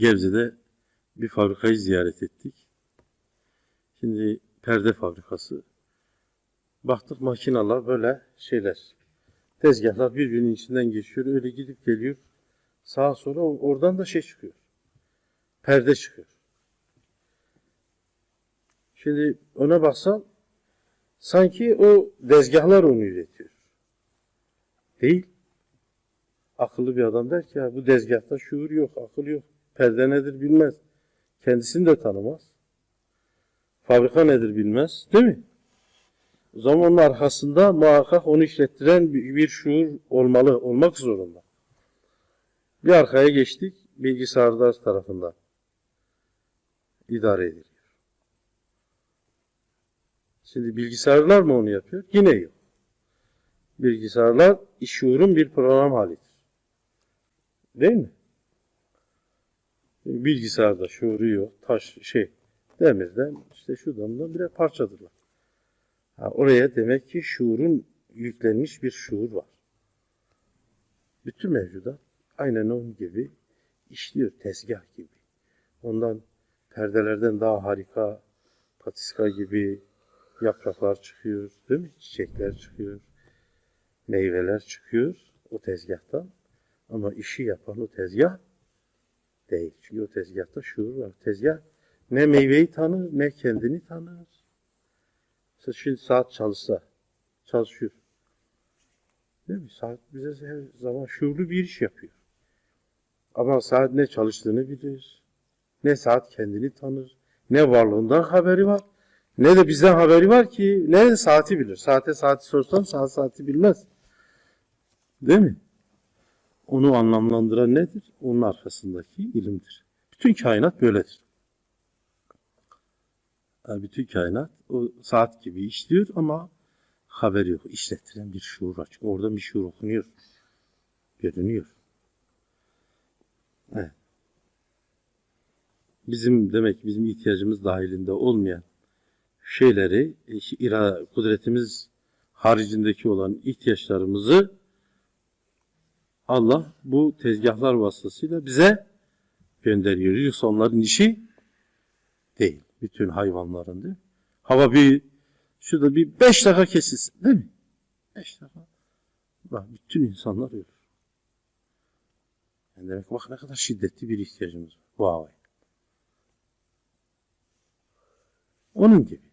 Gebze'de bir fabrikayı ziyaret ettik. Şimdi perde fabrikası. Baktık makineler böyle şeyler. Tezgahlar birbirinin içinden geçiyor. Öyle gidip geliyor. Sağa sola oradan da şey çıkıyor. Perde çıkıyor. Şimdi ona baksan sanki o dezgahlar onu üretiyor. Değil. Akıllı bir adam der ki bu dezgahta şuur yok, akıl yok. Perde nedir bilmez. Kendisini de tanımaz. Fabrika nedir bilmez. Değil mi? O zaman onun arkasında muhakkak onu işlettiren bir şuur olmalı, olmak zorunda. Bir arkaya geçtik, bilgisayarlar tarafından idare ediliyor. Şimdi bilgisayarlar mı onu yapıyor? Yine yok. Bilgisayarlar şuurun bir program halidir. Değil mi? Bilgisayarda şuuru yok. Taş şey demirden işte şuradan da birer parçadırlar. Ha, oraya demek ki şuurun yüklenmiş bir şuur var. Bütün mevcudat aynen onun gibi işliyor tezgah gibi. Ondan perdelerden daha harika patiska gibi yapraklar çıkıyor, değil mi? Çiçekler çıkıyor, meyveler çıkıyor o tezgahtan. Ama işi yapan o tezgah değil. Çünkü o tezgahta şuur var. Tezgah ne meyveyi tanır ne kendini tanır. Mesela şimdi saat çalışsa, çalışıyor. Değil mi? Saat bize her zaman şuurlu bir iş yapıyor. Ama saat ne çalıştığını bilir. Ne saat kendini tanır. Ne varlığından haberi var. Ne de bizden haberi var ki ne saati bilir. Saate saati sorsan saat saati bilmez. Değil mi? Onu anlamlandıran nedir? Onun arkasındaki ilimdir. Bütün kainat böyledir. Yani bütün kainat o saat gibi işliyor ama haberi yok. İşlettiren bir şuur. Çünkü orada bir şuur okunuyor. Görünüyor. Evet. Bizim demek bizim ihtiyacımız dahilinde olmayan şeyleri, e, ira, kudretimiz haricindeki olan ihtiyaçlarımızı Allah bu tezgahlar vasıtasıyla bize gönderiyor. Yoksa onların işi değil. Bütün hayvanların değil. Hava bir şurada bir beş dakika kesilsin değil mi? Beş dakika. Bak bütün insanlar ölür. Yani demek bak ne kadar şiddetli bir ihtiyacımız var bu havaya. Onun gibi.